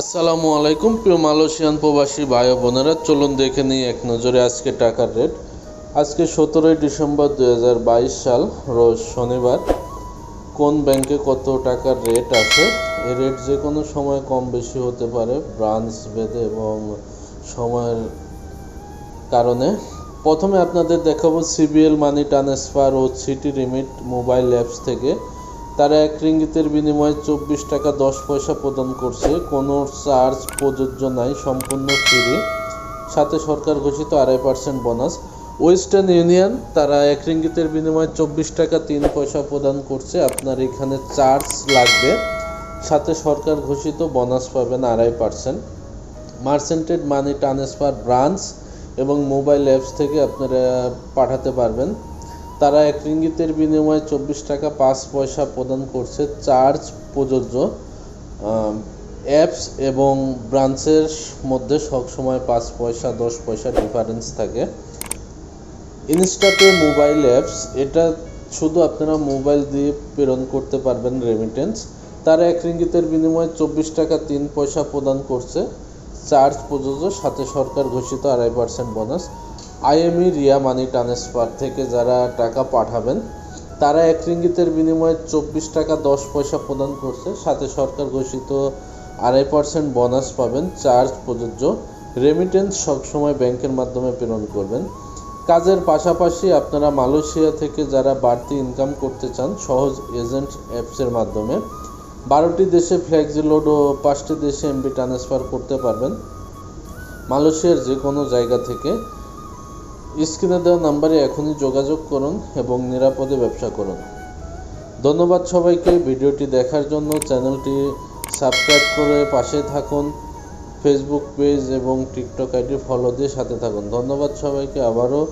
আসসালামু আলাইকুম, প্রিয় মালয়েশিয়ান প্রবাসী ভাই বোনেরা, চলুন দেখে নিই এক নজরে আজকে টাকার রেট। আজকে সতেরোই ডিসেম্বর দু হাজার বাইশ সাল, রোজ শনিবার। কোন ব্যাংকে কত টাকার রেট আছে? এ রেট যে কোনো সময় কম বেশি হতে পারে, ব্রাঞ্চ, ভেদে এবং সময়ের কারণে। প্রথমে আপনাদের দেখাবো সিবিএল মানি ট্রান্সফার ও সিটি রিমিট মোবাইল অ্যাপস থেকে। তারা এক রিঙ্গিতের বিনিময়ে চব্বিশ টাকা দশ পয়সা প্রদান করছে। কোনো চার্জ প্রযোজ্য নাই, সম্পূর্ণ ফ্রি। সাথে সরকার ঘোষিত আড়াই পার্সেন্ট বোনাস। ওয়েস্টার্ন ইউনিয়ন, তারা এক রিঙ্গিতের বিনিময়ে চব্বিশ টাকা তিন পয়সা প্রদান করছে। আপনার এখানে চার্জ লাগবে। সাথে সরকার ঘোষিত বোনাস পাবেন আড়াই পার্সেন্ট। মার্সেন্টেড মানি ট্রান্সফার ব্রাঞ্চ এবং মোবাইল অ্যাপস থেকে আপনারা পাঠাতে পারবেন। তারা এক রিঙ্গিতের বিনিময়ে চব্বিশ টাকা পাঁচ পয়সা প্রদান করছে চার্জ প্রযোজ্য অ্যাপস এবং ব্রাঞ্চের মধ্যে সবসময় পাঁচ পয়সা, দশ পয়সা ডিফারেন্স থাকে। ইনস্টাপে মোবাইল অ্যাপস, এটা শুধু আপনারা মোবাইল দিয়ে প্রেরণ করতে পারবেন রেমিটেন্স তারা এক রিঙ্গিতের বিনিময়ে চব্বিশ টাকা তিন পয়সা প্রদান করছে। চার্জ প্রযোজ্য, সাথে সরকার ঘোষিত আড়াই percent bonus IME Ria money transfer থেকে যারা টাকা পাঠাবেন, তারা এক রিঙ্গিতের বিনিময়ে চব্বিশ টাকা দশ পয়সা প্রদান করছে। সাথে সরকার ঘোষিত আড়াই পার্সেন্ট বোনাস পাবেন চার্জ প্রযোজ্য। রেমিটেন্স সবসময় ব্যাংকের মাধ্যমে প্রেরণ করবেন। কাজের পাশাপাশি আপনারা মালয়েশিয়া থেকে যারা বাড়তি ইনকাম করতে চান, সহজ এজেন্ট অ্যাপসের মাধ্যমে বারোটি দেশে ফ্ল্যাক্সি লোড ও পাঁচটি দেশে এমবি ট্রান্সফার করতে পারবেন। মালয়েশিয়ার যে কোনো জায়গা থেকে স্ক্রিনে দেওয়া নাম্বারে এখনই যোগাযোগ করুন এবং নিরাপদে ব্যবসা করুন। ধন্যবাদ সবাইকে ভিডিওটি দেখার জন্য। চ্যানেলটি সাবস্ক্রাইব করে পাশে থাকুন। ফেসবুক পেজ এবং টিকটক আইডি ফলো দিয়ে সাথে থাকুন। ধন্যবাদ সবাইকে। আবারও